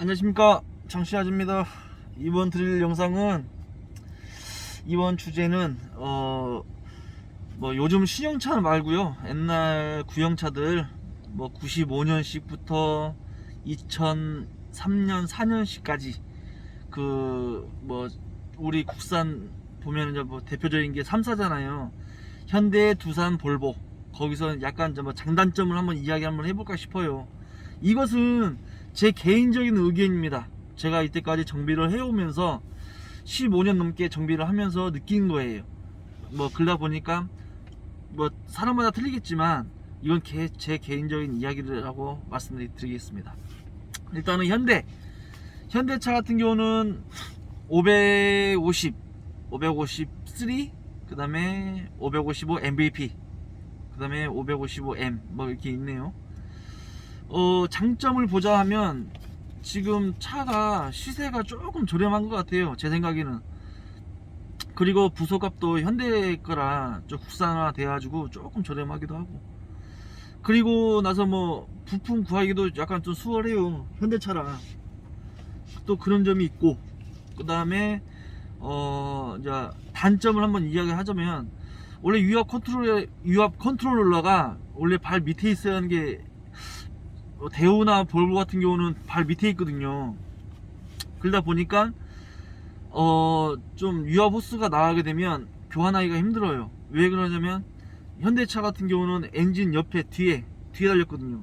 안녕하십니까. 장시아즈입니다. 이번 드릴 영상은 이번 주제는 어 뭐 요즘 신형차 말고요. 옛날 구형차들 뭐 95년식부터 2003년 4년식까지 그 뭐 우리 국산 보면 뭐 대표적인 게 3사잖아요. 현대 두산 볼보. 거기서 약간 좀뭐 장단점을 한번 이야기 한번 해볼까 싶어요. 이것은 제 개인적인 의견입니다. 제가 이때까지 정비를 해오면서 15년 넘게 정비를 하면서 느낀 거예요. 뭐 그러다 보니까 뭐 사람마다 틀리겠지만 이건 개- 제 개인적인 이야기라고 말씀드리겠습니다. 일단은 현대 현대차 같은 경우는 550, 553, 그 다음에 555 MVP, 그 다음에 555M 뭐 이렇게 있네요. 어, 장점을 보자 하면 지금 차가 시세가 조금 저렴한 것 같아요. 제 생각에는. 그리고 부속값도 현대 거라 좀 국산화 돼가지고 조금 저렴하기도 하고. 그리고 나서 뭐 부품 구하기도 약간 좀 수월해요. 현대차라. 또 그런 점이 있고. 그 다음에 어, 이제 단점을 한번 이야기하자면 원래 유압 컨트롤 유압 컨트롤러가 원래 발 밑에 있어야 하는 게 어, 대우나 볼보 같은 경우는 발 밑에 있거든요. 그러다 보니까 어 좀 유압 호스가 나가게 되면 교환하기가 힘들어요. 왜 그러냐면 현대차 같은 경우는 엔진 옆에 뒤에 뒤에 달렸거든요.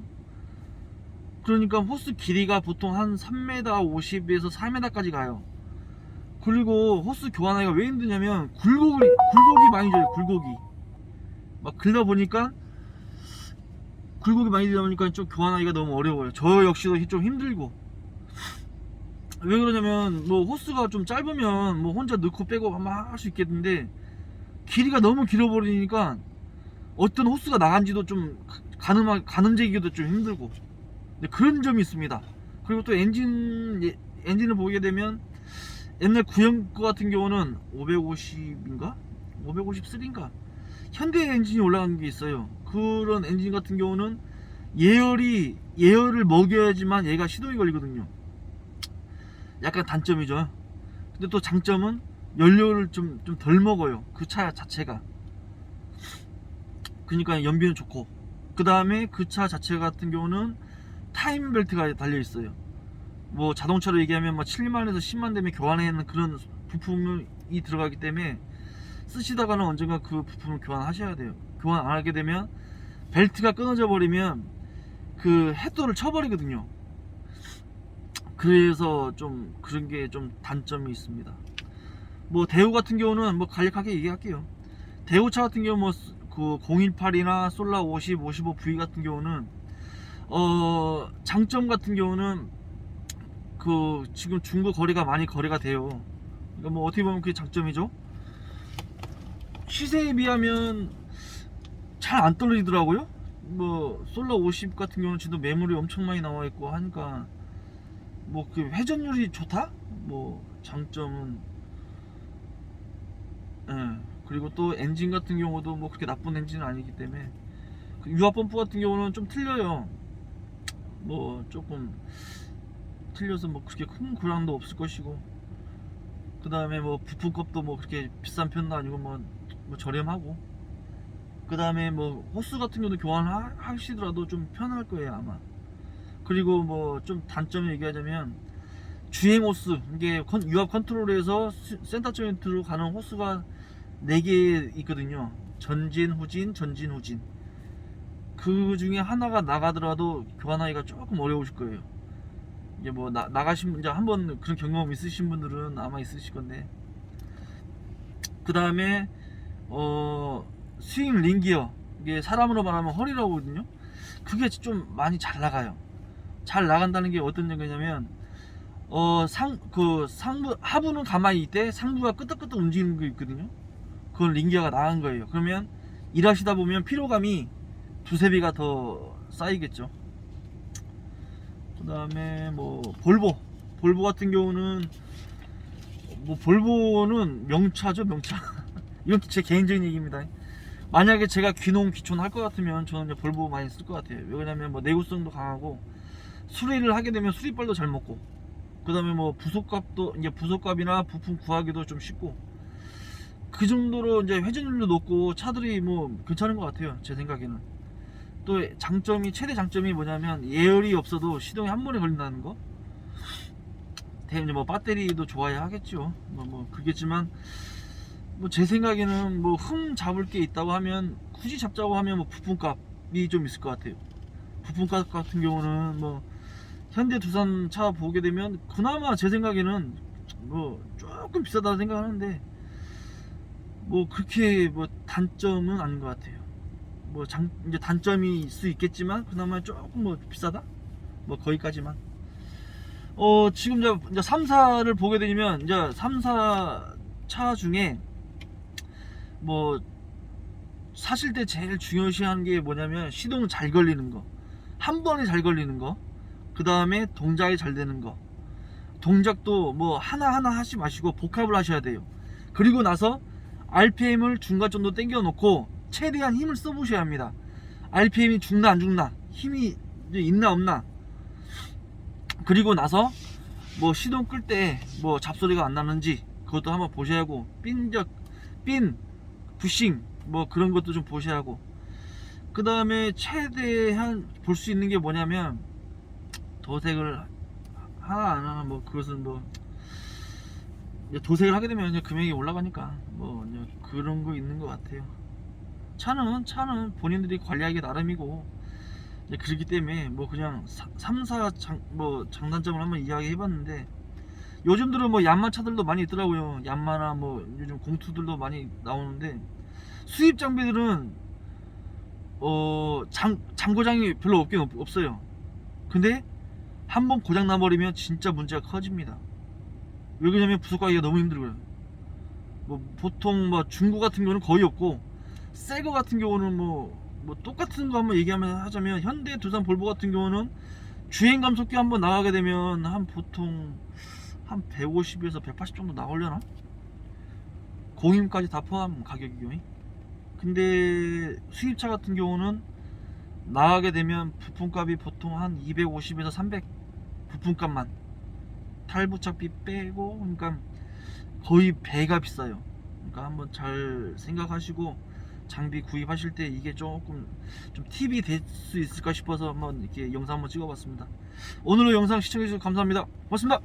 그러니까 호스 길이가 보통 한 3m 50에서 4m까지 가요. 그리고 호스 교환하기가 왜 힘드냐면 굴곡이 굴곡이 많이 져요. 굴곡이 막 그러다 보니까 굴곡이 많이 되다 보니까 좀 교환하기가 너무 어려워요. 저 역시도 좀 힘들고. 왜 그러냐면 뭐 호스가 좀 짧으면 뭐 혼자 넣고 빼고 아마 할수 있겠는데 길이가 너무 길어버리니까 어떤 호스가 나간지도 좀 가늠하, 가늠재기도 좀 힘들고 네, 그런 점이 있습니다. 그리고 또 엔진 예, 엔진을 보게 되면 옛날 구형 거 같은 경우는 550인가 553인가 현대 엔진이 올라간 게 있어요. 그런 엔진 같은 경우는 예열이 예열을 먹여야지만 얘가 시동이 걸리거든요. 약간 단점이죠. 근데 또 장점은 연료를 좀 좀 덜 먹어요. 그 차 자체가. 그러니까 연비는 좋고. 그 다음에 그 차 자체 같은 경우는 타임 벨트가 달려 있어요. 뭐 자동차로 얘기하면 뭐 7만에서 10만 되면 교환하는 그런 부품이 들어가기 때문에 쓰시다가는 언젠가 그 부품을 교환하셔야 돼요. 교환 안 하게 되면 벨트가 끊어져 버리면 그 헤드를 쳐버리거든요. 그래서 좀 그런 게 좀 단점이 있습니다. 뭐 대우 같은 경우는 뭐 간략하게 얘기할게요. 대우차 같은 경우 뭐 그 018이나 솔라 50, 55V 같은 경우는 어 장점 같은 경우는 그 지금 중고 거래가 많이 거래가 돼요. 그러니까 뭐 어떻게 보면 그게 장점이죠. 시세에 비하면 잘 안 떨어지더라고요. 뭐 솔라 50 같은 경우는 지금 매물이 엄청 많이 나와 있고 하니까 뭐 그 회전율이 좋다? 뭐 장점은 예. 그리고 또 엔진 같은 경우도 뭐 그렇게 나쁜 엔진은 아니기 때문에 그 유압 펌프 같은 경우는 좀 틀려요. 뭐 조금 틀려서 뭐 그렇게 큰 고장도 없을 것이고 그 다음에 뭐 부품값도 뭐 그렇게 비싼 편도 아니고 뭐, 뭐 저렴하고. 그 다음에 뭐 호스 같은 경우도 교환하시더라도 좀 편할 거예요 아마. 그리고 뭐 좀 단점 얘기하자면 주행 호스 이게 컨- 유압 컨트롤에서 스- 센터 조인트로 가는 호스가 4개 있거든요. 전진 후진 전진 후진. 그 중에 하나가 나가더라도 교환하기가 조금 어려우실 거예요. 이제 뭐 나, 나가신 분 이제 한번 그런 경험 있으신 분들은 아마 있으실 건데. 그 다음에 어 스윙 링기어. 이게 사람으로 말하면 허리라고 하거든요. 그게 좀 많이 잘 나가요. 잘 나간다는 게 어떤 얘기냐면 어 상 그 상부 하부는 가만히 있대. 상부가 끄덕끄덕 움직이는 거 있거든요. 그건 링기어가 나간 거예요. 그러면 일하시다 보면 피로감이 두세 배가 더 쌓이겠죠. 그 다음에 뭐 볼보. 볼보 같은 경우는 뭐 볼보는 명차죠 명차 이건 제 개인적인 얘기입니다. 만약에 제가 귀농 귀촌 할 것 같으면 저는 이제 볼보 많이 쓸 것 같아요. 왜냐면 뭐 내구성도 강하고 수리를 하게 되면 수리빨도 잘 먹고 그다음에 뭐 부속값도 이제 부속값이나 부품 구하기도 좀 쉽고 그 정도로 이제 회전율도 높고 차들이 뭐 괜찮은 것 같아요 제 생각에는. 또 장점이 최대 장점이 뭐냐면 예열이 없어도 시동이 한 번에 걸린다는 거. 대체 뭐 배터리도 좋아야 하겠죠. 뭐, 뭐 그겠지만 뭐 제 생각에는 뭐 흠 잡을 게 있다고 하면 굳이 잡자고 하면 뭐 부품값이 좀 있을 것 같아요 부품값 같은 경우는 뭐 현대 두산 차 보게 되면 그나마 제 생각에는 뭐 조금 비싸다 생각하는데 뭐 그렇게 뭐 단점은 아닌 것 같아요. 뭐 장 이제 단점이 수 있겠지만 그나마 조금 뭐 비싸다? 뭐 거기까지만. 어 지금 이제 3사를 보게 되면 이제 3사 차 중에 뭐 사실 때 제일 중요시하는 게 뭐냐면 시동 잘 걸리는 거. 한 번에 잘 걸리는 거. 그 다음에 동작이 잘 되는 거. 동작도 뭐 하나하나 하지 마시고 복합을 하셔야 돼요. 그리고 나서 RPM을 중간 정도 당겨 놓고 최대한 힘을 써보셔야 합니다. RPM이 죽나 안 죽나, 힘이 있나 없나. 그리고 나서 뭐 시동 끌 때 뭐 잡소리가 안 나는지 그것도 한번 보셔야 하고 삔적 삔 부싱 뭐 그런 것도 좀 하고 그 다음에 최대한 볼 수 있는 게 뭐냐면 도색을 하나 안 하나 뭐 그것은 뭐 도색을 하게 되면 금액이 올라가니까 뭐 그런 거 있는 것 같아요. 차는 차는 본인들이 관리하기 나름이고 그렇기 때문에 뭐 그냥 3사 장, 뭐 장단점을 한번 이야기해봤는데 요즘 들은 뭐 얀마 차들도 많이 있더라고요. 얀마나 뭐 요즘 공투들도 많이 나오는데 수입 장비들은 어 장, 장고장이 별로 없긴 없, 없어요. 근데 한 번 고장 나버리면 진짜 문제가 커집니다. 왜 그러냐면 부속 가기가 너무 힘들고요. 뭐 보통 뭐 중고 같은 경우는 거의 없고 새 거 같은 경우는 뭐, 뭐 똑같은 거 한번 얘기하면 하자면 현대 두산 볼보 같은 경우는 주행 감속기 한번 나가게 되면 한 보통 한 150에서 180 정도 나오려나? 공임까지 다 포함 가격이요. 근데 수입차 같은 경우는 나가게 되면 부품값이 보통 한 250에서 300 부품값만 탈부착비 빼고 그러니까 거의 배가 비싸요. 그러니까 한번 잘 생각하시고 장비 구입하실 때 이게 조금 좀 팁이 될 수 있을까 싶어서 한번 이렇게 영상 한번 찍어봤습니다. 오늘의 영상 시청해주셔서 감사합니다. 고맙습니다.